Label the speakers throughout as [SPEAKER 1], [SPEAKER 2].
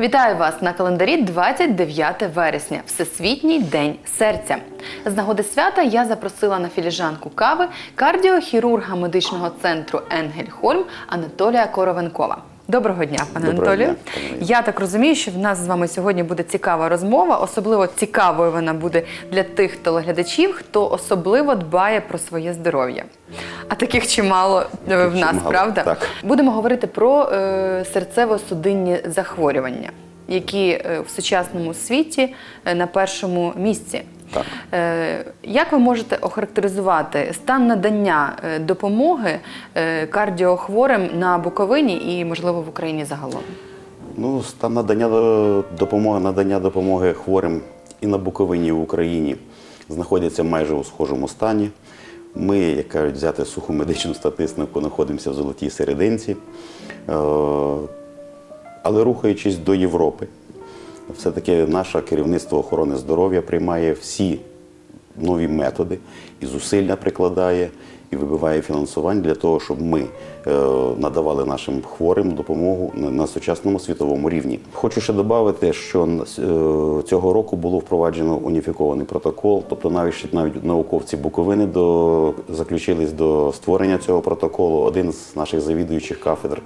[SPEAKER 1] Вітаю вас на календарі 29 вересня, Всесвітній день серця. З нагоди свята я запросила на філіжанку кави кардіохірурга медичного центру Енгель Хольм Анатолія Коровенкова. Доброго дня, пане
[SPEAKER 2] Доброго
[SPEAKER 1] Анатолію.
[SPEAKER 2] дня,
[SPEAKER 1] Я так розумію, що в нас з вами сьогодні буде цікава розмова. Особливо цікавою вона буде для тих телеглядачів, хто особливо дбає про своє здоров'я. А таких чимало е, в нас,
[SPEAKER 2] чимало,
[SPEAKER 1] правда?
[SPEAKER 2] так.
[SPEAKER 1] Будемо говорити про е, серцево-судинні захворювання, які е, в сучасному світі е, на першому місці.
[SPEAKER 2] Так.
[SPEAKER 1] Е, як ви можете охарактеризувати стан надання е, допомоги е, кардіохворим на Буковині і, можливо, в Україні загалом?
[SPEAKER 2] Ну, стан надання допомоги, надання допомоги хворим і на Буковині, і в Україні знаходяться майже у схожому стані. Ми, як кажуть, взяти суху медичну статистику, знаходимося в золотій серединці. Але рухаючись до Європи, все-таки наше керівництво охорони здоров'я приймає всі нові методи і зусилля прикладає, і вибиває фінансування для того, щоб ми е, надавали нашим хворим допомогу на, сучасному світовому рівні. Хочу ще додати, що е, цього року було впроваджено уніфікований протокол, тобто навіть навіть науковці Буковини до заключились до створення цього протоколу. Один з наших завідуючих кафедр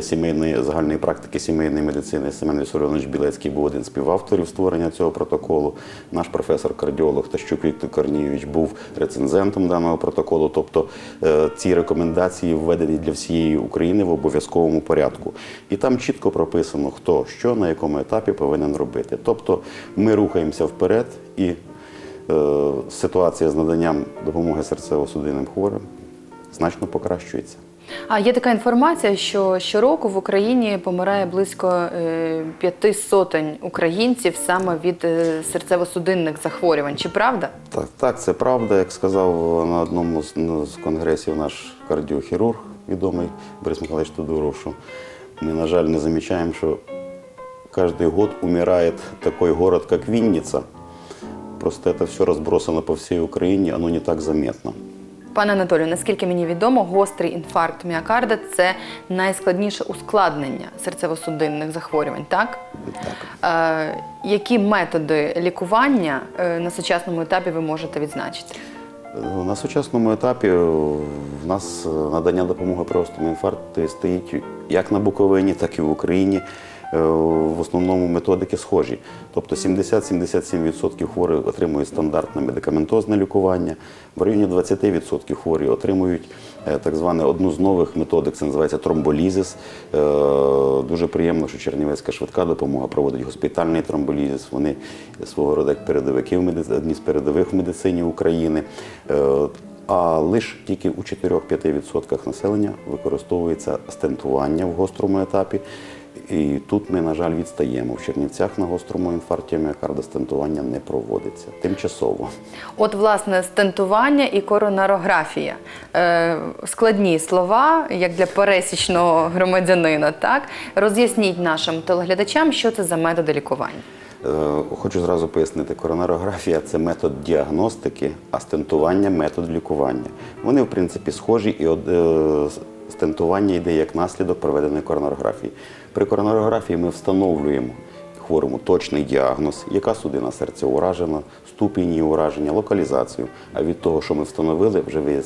[SPEAKER 2] сімейної загальної практики сімейної медицини Семен Вісольович Білецький був один з співавторів створення цього протоколу. Наш професор-кардіолог Тащук Віктор Корнійович був рецензентом даного протоколу. Тобто е, ці рекомендації введені для всієї України в обов'язковому порядку. І там чітко прописано, хто що на якому етапі повинен робити. Тобто ми рухаємося вперед і е, ситуація з наданням допомоги серцево-судинним хворим значно покращується.
[SPEAKER 1] А є така інформація, що щороку в Україні помирає близько е, п'яти сотень українців саме від е, серцево-судинних захворювань. Чи правда?
[SPEAKER 2] Так, так, це правда. Як сказав на одному з, ну, з конгресів наш кардіохірург, відомий Борис Михайлович Тодуров, що ми, на жаль, не замічаємо, що кожен год умирает такой город, как Винница. Просто это все разбросано по всей Украине, оно не так заметно.
[SPEAKER 1] Пане Анатолію, наскільки мені відомо, гострий інфаркт міокарда це найскладніше ускладнення серцево-судинних захворювань, так?
[SPEAKER 2] Так.
[SPEAKER 1] Е, які методи лікування е, на сучасному етапі ви можете відзначити?
[SPEAKER 2] Е, На сучасному етапі е, в нас надання допомоги при гострому інфаркті стоїть як на Буковині, так і в Україні. Е, В основному методики схожі. Тобто 70-77% хворих отримують стандартне медикаментозне лікування, в районі 20% хворі отримують е, так зване одну з нових методик, це називається тромболізис. Е, Дуже приємно, що Чернівецька швидка допомога проводить госпітальний тромболізис. Вони свого роду як передовики одні з передових в медицині України. А лише тільки у 4-5% населення використовується стентування в гострому етапі. І тут ми, на жаль, відстаємо. В Чернівцях на гострому інфаркті міокарда стентування не проводиться тимчасово.
[SPEAKER 1] От, власне, стентування і коронарографія. Е, складні слова, як для пересічного громадянина, так? Роз'ясніть нашим телеглядачам, що це за методи лікування.
[SPEAKER 2] Е, Хочу зразу пояснити, коронарографія це метод діагностики, а стентування метод лікування. Вони, в принципі, схожі, і е, стентування йде як наслідок проведеної коронарографії. При коронарографії ми встановлюємо хворому точний діагноз, яка судина серця уражена, ступінь її ураження, локалізацію. А від того, що ми встановили, вже е,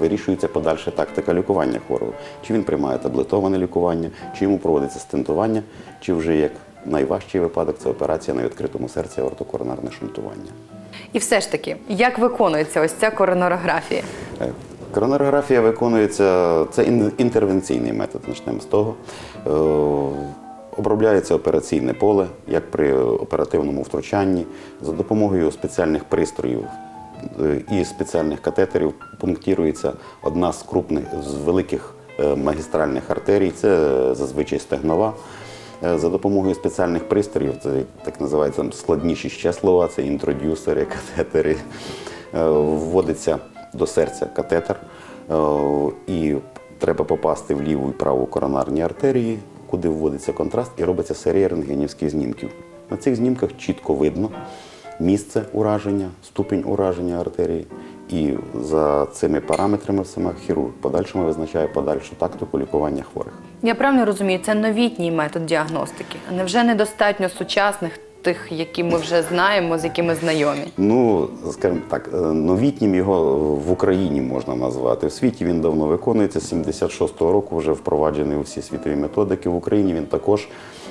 [SPEAKER 2] вирішується подальша тактика лікування хворого. Чи він приймає таблетоване лікування, чи йому проводиться стентування, чи вже як найважчий випадок це операція на відкритому серці ортокоронарне шунтування.
[SPEAKER 1] І все ж таки, як виконується ось ця коронарографія?
[SPEAKER 2] Коронарографія виконується, це інтервенційний метод, почнемо з того. Е, Обробляється операційне поле, як при оперативному втручанні, за допомогою спеціальних пристроїв е, і спеціальних катетерів пунктірується одна з крупних, з великих е, магістральних артерій, це зазвичай стегнова. За допомогою спеціальних пристроїв, це так називається складніші ще слова, це інтродюсери, катетери, вводиться до серця катетер, е, і треба попасти в ліву і праву коронарні артерії, куди вводиться контраст, і робиться серія рентгенівських знімків. На цих знімках чітко видно місце ураження, ступінь ураження артерії І за цими параметрами саме хірург подальшому визначає подальшу тактику лікування хворих.
[SPEAKER 1] Я правильно розумію, це новітній метод діагностики. Невже недостатньо сучасних тих, які ми вже знаємо, з якими знайомі?
[SPEAKER 2] Ну, скажімо так, е, новітнім його в Україні можна назвати. В світі він давно виконується. З 76-го року вже впроваджений у всі світові методики. В Україні він також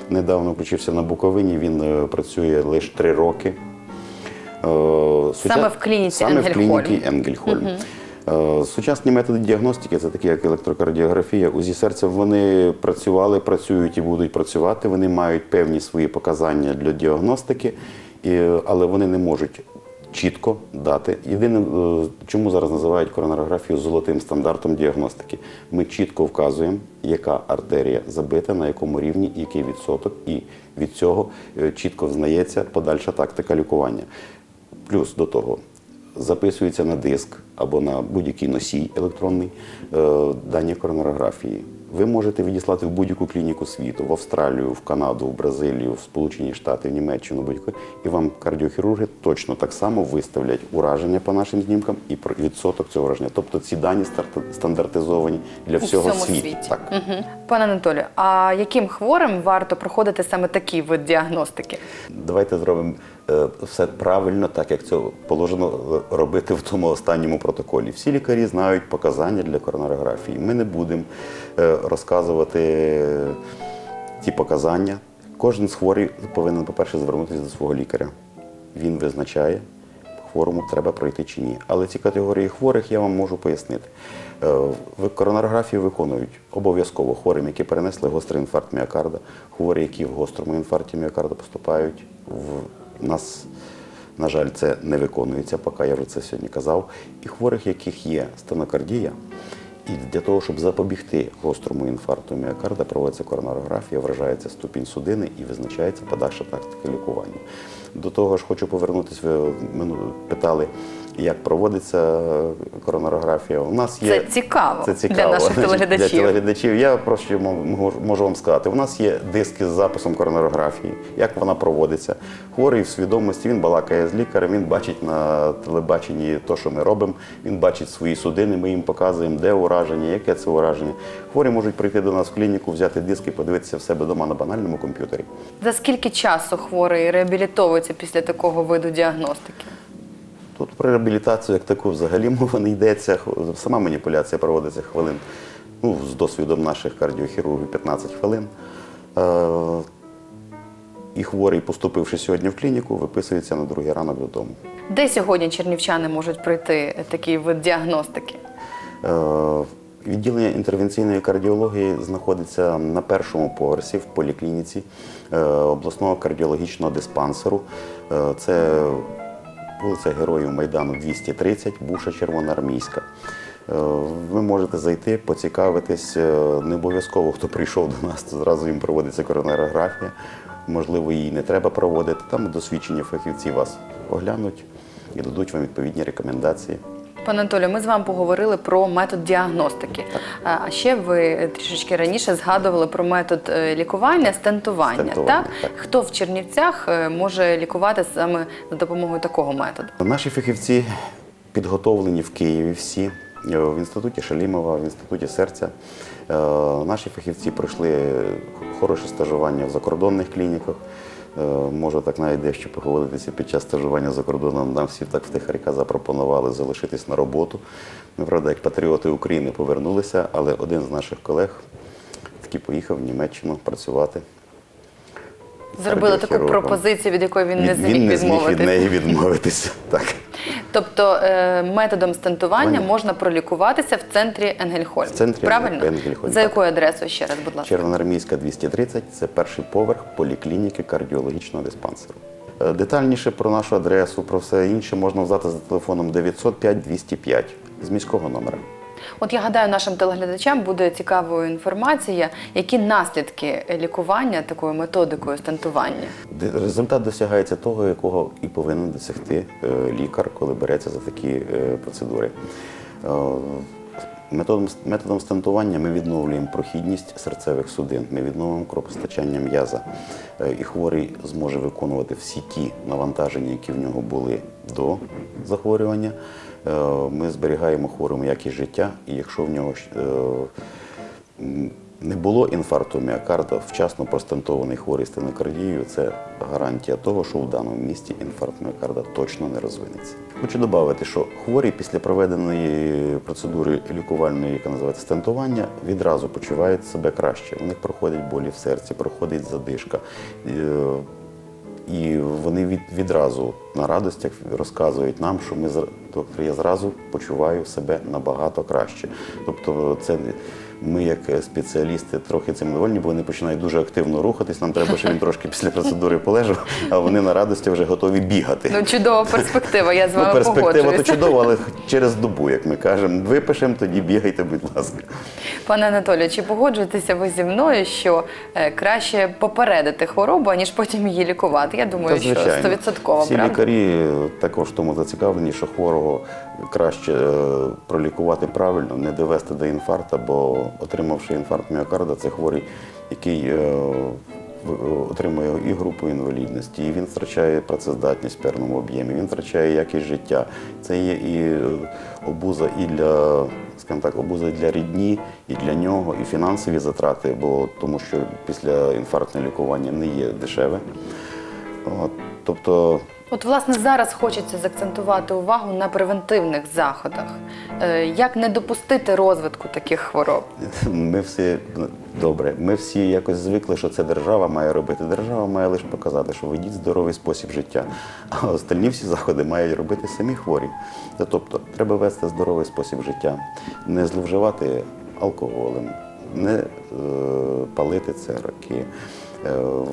[SPEAKER 2] недавно включився на Буковині. Він е, працює лише три роки. Е,
[SPEAKER 1] Саме в клініці
[SPEAKER 2] Саме в клініці Енгельхольм. Е, Сучасні методи діагностики, це такі як електрокардіографія, УЗІ серця, вони працювали, працюють і будуть працювати. Вони мають певні свої показання для діагностики, але вони не можуть чітко дати. Єдине, е, чому зараз називають коронарографію золотим стандартом діагностики. Ми чітко вказуємо, яка артерія забита, на якому рівні, який відсоток, і від цього е, чітко взнається подальша тактика лікування. Плюс до того записується на диск або на будь-який носій електронний е, дані коронарографії. Ви можете відіслати в будь-яку клініку світу, в Австралію, в Канаду, в Бразилію, в Сполучені Штати, в Німеччину, будь-яку, і вам кардіохірурги точно так само виставлять ураження по нашим знімкам і про- відсоток цього ураження. Тобто ці дані стандартизовані для
[SPEAKER 1] У
[SPEAKER 2] всього
[SPEAKER 1] всьому
[SPEAKER 2] світу.
[SPEAKER 1] світі.
[SPEAKER 2] Так.
[SPEAKER 1] Мгм. Пане Анатолію, а яким хворим варто проходити саме такий вид діагностики?
[SPEAKER 2] Давайте зробимо все правильно, так як це положено е, робити в тому останньому протоколі. Всі лікарі знають показання для коронарографії. Ми не будемо е, розказувати е, ті показання. Кожен з хворий повинен, по-перше, звернутися до свого лікаря. Він визначає, хворому треба пройти чи ні. Але ці категорії хворих я вам можу пояснити. Е, Коронарографію виконують обов'язково хворим, які перенесли гострий інфаркт міокарда, хворі, які в гострому інфаркті міокарда поступають. В нас, на жаль, це не виконується, поки я вже це сьогодні казав. І хворих, яких є стенокардія, і для того, щоб запобігти гострому інфаркту міокарда, проводиться коронарографія, вражається ступінь судини і визначається подальша тактика лікування. До того ж, хочу повернутися, ви питали, як проводиться коронарографія. У нас є
[SPEAKER 1] Це цікаво
[SPEAKER 2] це
[SPEAKER 1] для
[SPEAKER 2] цікаво
[SPEAKER 1] наших телеглядачів.
[SPEAKER 2] Для телеглядачів. Я просто можу вам сказати, у нас є диски з записом коронарографії, як вона проводиться. Хворий в свідомості, він балакає з лікарем, він бачить на телебаченні те, що ми робимо, він бачить свої судини, ми їм показуємо, де ураження, яке це ураження. Хворі можуть прийти до нас в клініку, взяти диски, подивитися в себе вдома на банальному комп'ютері.
[SPEAKER 1] За скільки часу хворий реабілітовується після такого виду діагностики?
[SPEAKER 2] Тут про реабілітацію як таку взагалі мова не йдеться. Сама маніпуляція проводиться хвилин. Ну, з досвідом наших кардіохірургів 15 хвилин. Е, і хворий, поступивши сьогодні в клініку, виписується на другий ранок додому.
[SPEAKER 1] Де сьогодні чернівчани можуть пройти такий вид діагностики?
[SPEAKER 2] Е, Відділення інтервенційної кардіології знаходиться на першому поверсі в поліклініці е, обласного кардіологічного диспансеру. Е, Це вулиця Героїв Майдану 230, Буша Червоноармійська. Е, Ви можете зайти, поцікавитись. Е, Не обов'язково, хто прийшов до нас, то зразу їм проводиться коронарографія. Можливо, її не треба проводити. Там досвідчені фахівці вас оглянуть і дадуть вам відповідні рекомендації.
[SPEAKER 1] Пане Анатолію, ми з вами поговорили про метод діагностики. А а ще ви трішечки раніше згадували про метод е, лікування стентування.
[SPEAKER 2] Стентування,
[SPEAKER 1] так?
[SPEAKER 2] так.
[SPEAKER 1] Хто в Чернівцях е, може лікувати саме за допомогою такого методу?
[SPEAKER 2] Наші фахівці підготовлені в Києві всі. е, В інституті Шалімова, в інституті серця. Наші фахівці пройшли хороше стажування в закордонних клініках. Е, Можу так навіть дещо поговоритися під час стажування за кордоном. Нам всі так втихаря запропонували залишитись на роботу. Ми, правда, як патріоти України повернулися, але один з наших колег таки поїхав в Німеччину працювати.
[SPEAKER 1] Зробили таку пропозицію, від якої він не зміг
[SPEAKER 2] він не зміг від неї відмовитися. Так.
[SPEAKER 1] Тобто е, методом стентування можна пролікуватися в центрі Енгельхольм.
[SPEAKER 2] В центрі
[SPEAKER 1] Правильно?
[SPEAKER 2] Енгельхольм,
[SPEAKER 1] За якою адресою ще раз, будь ласка?
[SPEAKER 2] Червоноармійська 230 це перший поверх поліклініки кардіологічного диспансеру. Е, Детальніше про нашу адресу, про все інше можна взяти за телефоном 905 205 з міського номера.
[SPEAKER 1] От я гадаю, нашим телеглядачам буде цікавою інформація, які наслідки лікування такою методикою стентування.
[SPEAKER 2] Результат досягається того, якого і повинен досягти е, лікар, коли береться за такі е, процедури. Е, Методом, методом стентування ми відновлюємо прохідність серцевих судин, ми відновлюємо кровопостачання м'яза. І хворий зможе виконувати всі ті навантаження, які в нього були до захворювання, ми зберігаємо хворому якість життя, і якщо в нього е, не було інфаркту міокарда, вчасно простентований хворий стенокардією, це гарантія того, що в даному місті інфаркт міокарда точно не розвинеться. Хочу додати, що хворі після проведеної процедури лікувальної, яка називається стентування, відразу почувають себе краще. У них проходять болі в серці, проходить задишка. Е, І вони від, відразу на радостях розказують нам, що ми доктор, я зразу почуваю себе набагато краще. Тобто, це ми, як спеціалісти, трохи цим довольні, бо вони починають дуже активно рухатись. Нам треба, щоб він трошки після процедури полежав, а вони на радості вже готові бігати.
[SPEAKER 1] Ну, чудова перспектива, я з
[SPEAKER 2] Ну,
[SPEAKER 1] вами
[SPEAKER 2] перспектива то чудова, але через добу, як ми кажемо, випишемо, тоді бігайте, будь ласка.
[SPEAKER 1] Пане Анатолію, чи погоджуєтеся ви зі мною, що е, краще попередити хворобу, аніж потім її лікувати? Я думаю, що стовідсотково,
[SPEAKER 2] Всі
[SPEAKER 1] правда?
[SPEAKER 2] лікарі також тому зацікавлені, що хворого краще е, пролікувати правильно, не довести до інфаркту, бо отримавши інфаркт міокарда, це хворий, який е, отримує і групу інвалідності, і він втрачає працездатність в певному об'ємі, він втрачає якість життя. Це є і е, обуза і для, скажімо так, обуза для рідні, і для нього, і фінансові затрати, бо тому що після інфарктне лікування не є дешеве. От, тобто
[SPEAKER 1] От, власне, зараз хочеться заакцентувати увагу на превентивних заходах. Е, Як не допустити розвитку таких хвороб?
[SPEAKER 2] Ми всі добре, ми всі якось звикли, що це держава має робити. Держава має лише показати, що ведіть здоровий спосіб життя. А остальні всі заходи мають робити самі хворі. Тобто, треба вести здоровий спосіб життя, не зловживати алкоголем, не е, палити цигарки,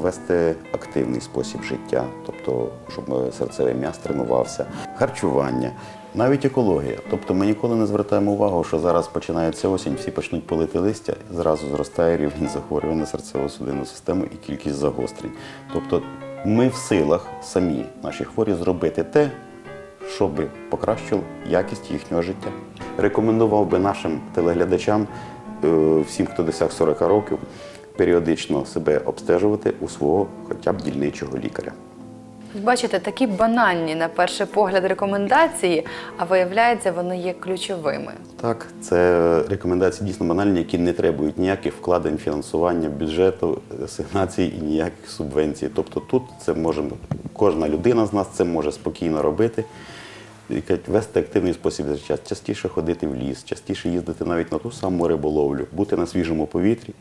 [SPEAKER 2] вести активний спосіб життя, тобто, щоб е, серцевий м'яз тренувався, харчування. Навіть екологія. Тобто ми ніколи не звертаємо увагу, що зараз починається осінь, всі почнуть палити листя, зразу зростає рівень захворювань на серцево-судинну систему і кількість загострень. Тобто ми в силах самі, наші хворі, зробити те, щоб покращило якість їхнього життя. Рекомендував би нашим телеглядачам, е, всім, хто досяг 40 років, періодично себе обстежувати у свого хоча б дільничого лікаря.
[SPEAKER 1] Бачите, такі банальні на перший погляд рекомендації, а виявляється, вони є ключовими.
[SPEAKER 2] Так, це рекомендації дійсно банальні, які не требують ніяких вкладень, фінансування, бюджету, асигнацій і ніяких субвенцій. Тобто тут це може кожна людина з нас це може спокійно робити. Вести активний спосіб життя, частіше ходити в ліс, частіше їздити навіть на ту саму риболовлю, бути на свіжому повітрі,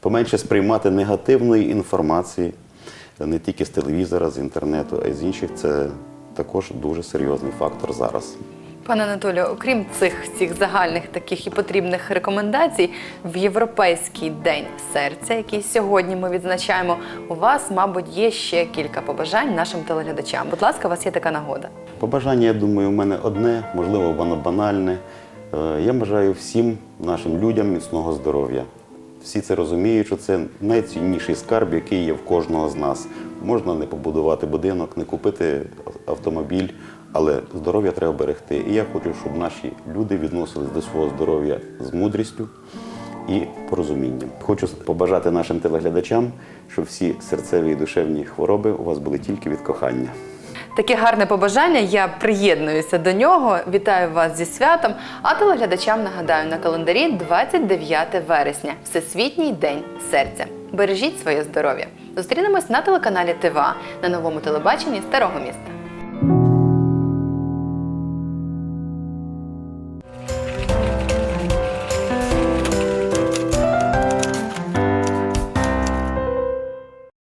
[SPEAKER 2] поменше сприймати негативної інформації не тільки з телевізора, з інтернету, а й з інших. Це також дуже серйозний фактор зараз.
[SPEAKER 1] Пане Анатолію, окрім цих всіх загальних таких і потрібних рекомендацій, в Європейський день серця, який сьогодні ми відзначаємо, у вас, мабуть, є ще кілька побажань нашим телеглядачам. Будь ласка, у вас є така нагода.
[SPEAKER 2] Побажання, я думаю, у мене одне, можливо, воно банальне. Е, Я бажаю всім нашим людям міцного здоров'я. Всі це розуміють, що це найцінніший скарб, який є в кожного з нас. Можна не побудувати будинок, не купити автомобіль, але здоров'я треба берегти. І я хочу, щоб наші люди відносились до свого здоров'я з мудрістю і порозумінням. Хочу побажати нашим телеглядачам, щоб всі серцеві і душевні хвороби у вас були тільки від кохання.
[SPEAKER 1] Таке гарне побажання. Я приєднуюся до нього. Вітаю вас зі святом. А телеглядачам нагадаю на календарі 29 вересня, Всесвітній день серця. Бережіть своє здоров'я. Зустрінемось на телеканалі ТВА на новому телебаченні Старого міста.